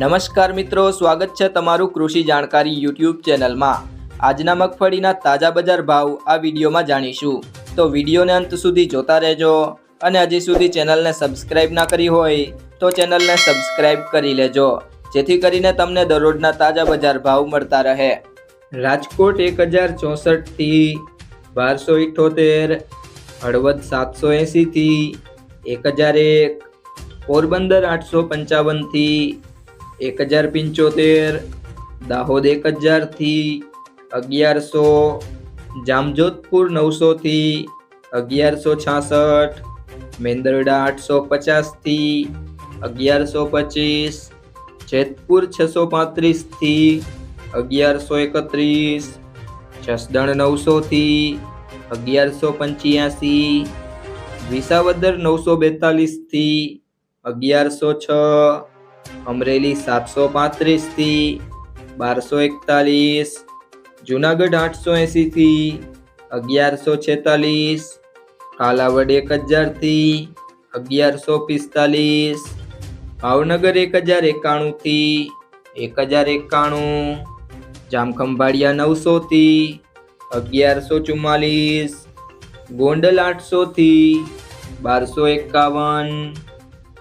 નમસ્કાર મિત્રો, સ્વાગત છે તમારું કૃષિ જાણકારી યુટ્યુબ ચેનલમાં. આજના મગફળીના તાજા બજાર ભાવ આ વિડીયોમાં જાણીશું. તો વિડીયોને અંત સુધી જોતા રહેજો અને હજી સુધી ચેનલને સબસ્ક્રાઇબ ના કરી હોય તો ચેનલને સબસ્ક્રાઇબ કરી લેજો, જેથી કરીને તમને દરરોજના તાજા બજાર ભાવ મળતા રહે. રાજકોટ એક હજાર ચોસઠથી બારસો ઇઠોતેર, હળવદ સાતસો એંસીથી એક હજાર એક, પોરબંદર આઠસો પંચાવનથી એક હજાર પંચોતેર, દાહોદ એક હજારથી અગિયારસો, જામજોધપુર નવસોથી અગિયારસો છાસઠ, મેંદરડા આઠસો પચાસથી અગિયારસો પચીસ, જેતપુર છસો પાંત્રીસથી અગિયારસો એકત્રીસ, જસદણ નવસોથી અગિયારસો પંચ્યાસી, વિસાવદર નવસો બેતાલીસથી અગિયારસો છ અમરેલી સાતસો પાંત્રીસથી બારસો એકતાલીસ, જુનાગઢ આઠસો એંસીથી અગિયારસો છેતાલીસ, કાલાવડ એક હજારથી અગિયારસો પિસ્તાલીસ, ભાવનગર એક હજાર એકાણુંથી એક હજાર એકાણું, જામખંભાળિયા નવસોથી અગિયારસો ચુમ્માલીસ, ગોંડલ આઠસોથી બારસો એકાવન